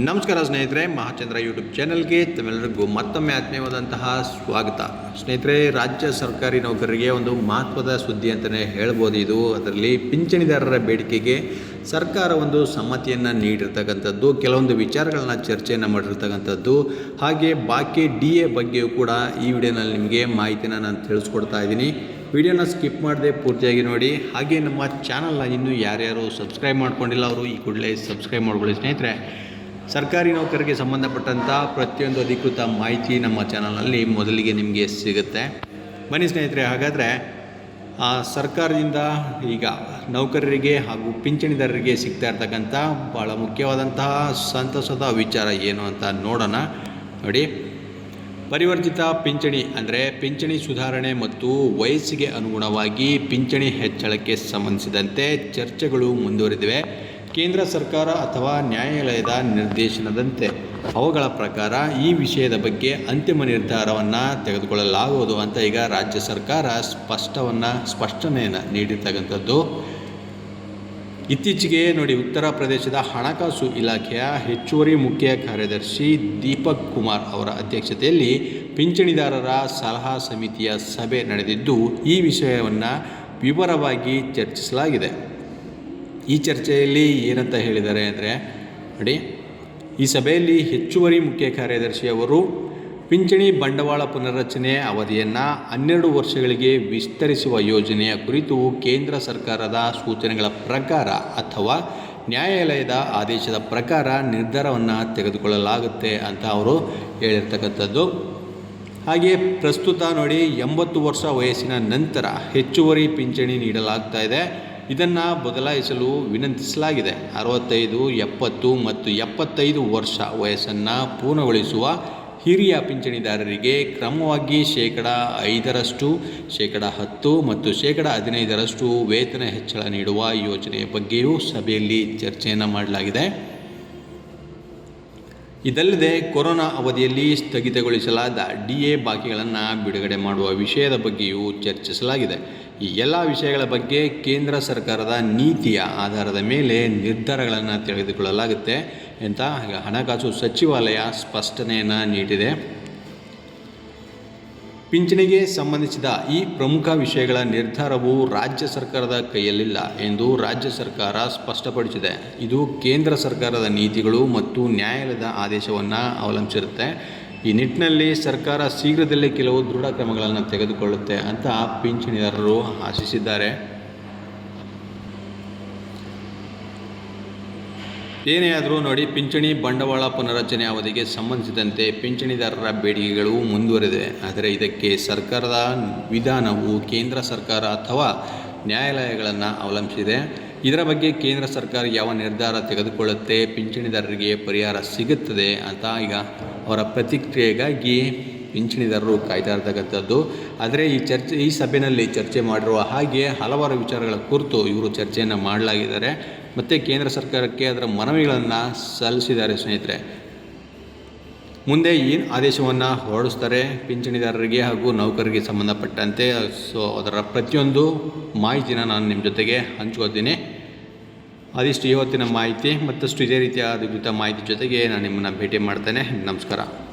ನಮಸ್ಕಾರ ಸ್ನೇಹಿತರೆ, ಮಹಾಚಂದ್ರ ಯೂಟ್ಯೂಬ್ ಚಾನಲ್ಗೆ ತಮ್ಮೆಲ್ಲರಿಗೂ ಮತ್ತೊಮ್ಮೆ ಆತ್ಮೀಯವಾದಂತಹ ಸ್ವಾಗತ. ಸ್ನೇಹಿತರೆ, ರಾಜ್ಯ ಸರ್ಕಾರಿ ನೌಕರರಿಗೆ ಒಂದು ಮಹತ್ವದ ಸುದ್ದಿ ಅಂತಲೇ ಹೇಳ್ಬೋದು. ಇದು ಅದರಲ್ಲಿ ಪಿಂಚಣಿದಾರರ ಬೇಡಿಕೆಗೆ ಸರ್ಕಾರ ಒಂದು ಸಮ್ಮತಿಯನ್ನು ನೀಡಿರ್ತಕ್ಕಂಥದ್ದು, ಕೆಲವೊಂದು ವಿಚಾರಗಳನ್ನ ಚರ್ಚೆಯನ್ನು ಮಾಡಿರ್ತಕ್ಕಂಥದ್ದು. ಹಾಗೆ ಬಾಕಿ ಡಿ ಎ ಬಗ್ಗೆಯೂ ಕೂಡ ಈ ವಿಡಿಯೋನಲ್ಲಿ ನಿಮಗೆ ಮಾಹಿತಿನ ನಾನು ತಿಳಿಸ್ಕೊಡ್ತಾ ಇದ್ದೀನಿ. ವಿಡಿಯೋನ ಸ್ಕಿಪ್ ಮಾಡದೆ ಪೂರ್ತಿಯಾಗಿ ನೋಡಿ. ಹಾಗೆ ನಮ್ಮ ಚಾನಲ್ನ ಇನ್ನೂ ಯಾರ್ಯಾರು ಸಬ್ಸ್ಕ್ರೈಬ್ ಮಾಡ್ಕೊಂಡಿಲ್ಲ, ಅವರು ಈ ಕೂಡಲೇ ಸಬ್ಸ್ಕ್ರೈಬ್ ಮಾಡ್ಕೊಳ್ಳಿ ಸ್ನೇಹಿತರೆ. ಸರ್ಕಾರಿ ನೌಕರರಿಗೆ ಸಂಬಂಧಪಟ್ಟಂಥ ಪ್ರತಿಯೊಂದು ಅಧಿಕೃತ ಮಾಹಿತಿ ನಮ್ಮ ಚಾನಲ್ನಲ್ಲಿ ಮೊದಲಿಗೆ ನಿಮಗೆ ಸಿಗುತ್ತೆ. ಬನ್ನಿ ಸ್ನೇಹಿತರೆ, ಹಾಗಾದರೆ ಸರ್ಕಾರದಿಂದ ಈಗ ನೌಕರರಿಗೆ ಹಾಗೂ ಪಿಂಚಣಿದಾರರಿಗೆ ಸಿಗ್ತಾ ಇರ್ತಕ್ಕಂಥ ಭಾಳ ಮುಖ್ಯವಾದಂತಹ ಸಂತಸದ ವಿಚಾರ ಏನು ಅಂತ ನೋಡೋಣ. ನೋಡಿ ಪರಿವರ್ತಿತ ಪಿಂಚಣಿ ಅಂದರೆ ಪಿಂಚಣಿ ಸುಧಾರಣೆ ಮತ್ತು ವಯಸ್ಸಿಗೆ ಅನುಗುಣವಾಗಿ ಪಿಂಚಣಿ ಹೆಚ್ಚಳಕ್ಕೆ ಸಂಬಂಧಿಸಿದಂತೆ ಚರ್ಚೆಗಳು ಮುಂದುವರಿದಿವೆ. ಕೇಂದ್ರ ಸರ್ಕಾರ ಅಥವಾ ನ್ಯಾಯಾಲಯದ ನಿರ್ದೇಶನದಂತೆ ಅವುಗಳ ಪ್ರಕಾರ ಈ ವಿಷಯದ ಬಗ್ಗೆ ಅಂತಿಮ ನಿರ್ಧಾರವನ್ನು ತೆಗೆದುಕೊಳ್ಳಲಾಗುವುದು ಅಂತ ಈಗ ರಾಜ್ಯ ಸರ್ಕಾರ ಸ್ಪಷ್ಟವನ್ನು, ಸ್ಪಷ್ಟನೆಯನ್ನು ನೀಡಿರ್ತಕ್ಕಂಥದ್ದು. ಇತ್ತೀಚೆಗೆ ನೋಡಿ ಉತ್ತರ ಪ್ರದೇಶದ ಹಣಕಾಸು ಇಲಾಖೆಯ ಹೆಚ್ಚುವರಿ ಮುಖ್ಯ ಕಾರ್ಯದರ್ಶಿ ದೀಪಕ್ ಕುಮಾರ್ ಅವರ ಅಧ್ಯಕ್ಷತೆಯಲ್ಲಿ ಪಿಂಚಣಿದಾರರ ಸಲಹಾ ಸಮಿತಿಯ ಸಭೆ ನಡೆದಿದ್ದು, ಈ ವಿಷಯವನ್ನು ವಿವರವಾಗಿ ಚರ್ಚಿಸಲಾಗಿದೆ. ಈ ಚರ್ಚೆಯಲ್ಲಿ ಏನಂತ ಹೇಳಿದ್ದಾರೆ ಅಂದರೆ, ನೋಡಿ, ಈ ಸಭೆಯಲ್ಲಿ ಹೆಚ್ಚುವರಿ ಮುಖ್ಯ ಕಾರ್ಯದರ್ಶಿಯವರು ಪಿಂಚಣಿ ಬಂಡವಾಳ ಪುನರ್ರಚನೆ ಅವಧಿಯನ್ನು ಹನ್ನೆರಡು ವರ್ಷಗಳಿಗೆ ವಿಸ್ತರಿಸುವ ಯೋಜನೆಯ ಕುರಿತು ಕೇಂದ್ರ ಸರ್ಕಾರದ ಸೂಚನೆಗಳ ಪ್ರಕಾರ ಅಥವಾ ನ್ಯಾಯಾಲಯದ ಆದೇಶದ ಪ್ರಕಾರ ನಿರ್ಧಾರವನ್ನು ತೆಗೆದುಕೊಳ್ಳಲಾಗುತ್ತೆ ಅಂತ ಅವರು ಹೇಳಿರ್ತಕ್ಕಂಥದ್ದು. ಹಾಗೆ ಪ್ರಸ್ತುತ ನೋಡಿ, ಎಂಬತ್ತು ವರ್ಷ ವಯಸ್ಸಿನ ನಂತರ ಹೆಚ್ಚುವರಿ ಪಿಂಚಣಿ ನೀಡಲಾಗ್ತಾ ಇದೆ. ಇದನ್ನು ಬದಲಾಯಿಸಲು ವಿನಂತಿಸಲಾಗಿದೆ. ಅರವತ್ತೈದು, ಎಪ್ಪತ್ತು ಮತ್ತು ಎಪ್ಪತ್ತೈದು ವರ್ಷ ವಯಸ್ಸನ್ನು ಪೂರ್ಣಗೊಳಿಸುವ ಹಿರಿಯ ಪಿಂಚಣಿದಾರರಿಗೆ ಕ್ರಮವಾಗಿ ಶೇಕಡ ಐದರಷ್ಟು, ಶೇಕಡ ಹತ್ತು ಮತ್ತು ಶೇಕಡ ಹದಿನೈದರಷ್ಟು ವೇತನ ಹೆಚ್ಚಳ ನೀಡುವ ಯೋಜನೆಯ ಬಗ್ಗೆಯೂ ಸಭೆಯಲ್ಲಿ ಚರ್ಚೆಯನ್ನು ಮಾಡಲಾಗಿದೆ. ಇದಲ್ಲದೆ ಕೊರೋನಾ ಅವಧಿಯಲ್ಲಿ ಸ್ಥಗಿತಗೊಳಿಸಲಾದ ಡಿ ಎ ಬಾಕಿಗಳನ್ನು ಬಿಡುಗಡೆ ಮಾಡುವ ವಿಷಯದ ಬಗ್ಗೆಯೂ ಚರ್ಚಿಸಲಾಗಿದೆ. ಈ ಎಲ್ಲ ವಿಷಯಗಳ ಬಗ್ಗೆ ಕೇಂದ್ರ ಸರ್ಕಾರದ ನೀತಿಯ ಆಧಾರದ ಮೇಲೆ ನಿರ್ಧಾರಗಳನ್ನು ತೆಗೆದುಕೊಳ್ಳಲಾಗುತ್ತೆ ಅಂತ ಹಣಕಾಸು ಸಚಿವಾಲಯ ಸ್ಪಷ್ಟನೆಯನ್ನು ನೀಡಿದೆ. ಪಿಂಚಣಿಗೆ ಸಂಬಂಧಿಸಿದ ಈ ಪ್ರಮುಖ ವಿಷಯಗಳ ನಿರ್ಧಾರವು ರಾಜ್ಯ ಸರ್ಕಾರದ ಕೈಯಲ್ಲಿಲ್ಲ ಎಂದು ರಾಜ್ಯ ಸರ್ಕಾರ ಸ್ಪಷ್ಟಪಡಿಸಿದೆ. ಇದು ಕೇಂದ್ರ ಸರ್ಕಾರದ ನೀತಿಗಳು ಮತ್ತು ನ್ಯಾಯಾಲಯದ ಆದೇಶವನ್ನು ಅವಲಂಬಿಸಿರುತ್ತೆ. ಈ ನಿಟ್ಟಿನಲ್ಲಿ ಸರ್ಕಾರ ಶೀಘ್ರದಲ್ಲೇ ಕೆಲವು ದೃಢ ಕ್ರಮಗಳನ್ನು ತೆಗೆದುಕೊಳ್ಳುತ್ತೆ ಅಂತ ಪಿಂಚಣಿದಾರರು ಆಶಿಸಿದ್ದಾರೆ. ಏನೇ ಆದರೂ ನೋಡಿ ಪಿಂಚಣಿ ಬಂಡವಾಳ ಪುನರಚನೆ ಅವಧಿಗೆ ಸಂಬಂಧಿಸಿದಂತೆ ಪಿಂಚಣಿದಾರರ ಬೇಡಿಕೆಗಳು ಮುಂದುವರೆದಿದೆ ಆದರೆ ಇದಕ್ಕೆ ಸರ್ಕಾರದ ವಿಧಾನವು ಕೇಂದ್ರ ಸರ್ಕಾರ ಅಥವಾ ನ್ಯಾಯಾಲಯಗಳನ್ನು ಅವಲಂಬಿಸಿದೆ. ಇದರ ಬಗ್ಗೆ ಕೇಂದ್ರ ಸರ್ಕಾರ ಯಾವ ನಿರ್ಧಾರ ತೆಗೆದುಕೊಳ್ಳುತ್ತೆ, ಪಿಂಚಣಿದಾರರಿಗೆ ಪರಿಹಾರ ಸಿಗುತ್ತದೆ ಅಂತ ಈಗ ಅವರ ಪ್ರತಿಕ್ರಿಯೆಗಾಗಿ ಪಿಂಚಣಿದಾರರು ಕಾಯ್ತಾ ಇರ್ತಕ್ಕಂಥದ್ದು. ಆದರೆ ಈ ಚರ್ಚೆ, ಈ ಸಭೆಯಲ್ಲಿ ಚರ್ಚೆ ಮಾಡಿರುವ ಹಾಗೆ ಹಲವಾರು ವಿಚಾರಗಳ ಕುರಿತು ಇವರು ಚರ್ಚೆಯನ್ನು ಮಾಡಲಾಗಿದ್ದಾರೆ. ಮತ್ತು ಕೇಂದ್ರ ಸರ್ಕಾರಕ್ಕೆ ಅದರ ಮನವಿಗಳನ್ನು ಸಲ್ಲಿಸಿದ್ದಾರೆ ಸ್ನೇಹಿತರೆ. ಮುಂದೆ ಏನು ಆದೇಶವನ್ನು ಹೊರಡಿಸ್ತಾರೆ ಪಿಂಚಣಿದಾರರಿಗೆ ಹಾಗೂ ನೌಕರರಿಗೆ ಸಂಬಂಧಪಟ್ಟಂತೆ. ಸೊ, ಅದರ ಪ್ರತಿಯೊಂದು ಮಾಹಿತಿನ ನಾನು ನಿಮ್ಮ ಜೊತೆಗೆ ಹಂಚ್ಕೋತೀನಿ ಅದಿಷ್ಟು ಇವತ್ತಿನ ಮಾಹಿತಿ ಮತ್ತಷ್ಟು ಇದೇ ರೀತಿಯಾದ ಮಾಹಿತಿ ಜೊತೆಗೆ ನಾನು ನಿಮ್ಮನ್ನು ಭೇಟಿ ಮಾಡ್ತೇನೆ. ನಮಸ್ಕಾರ.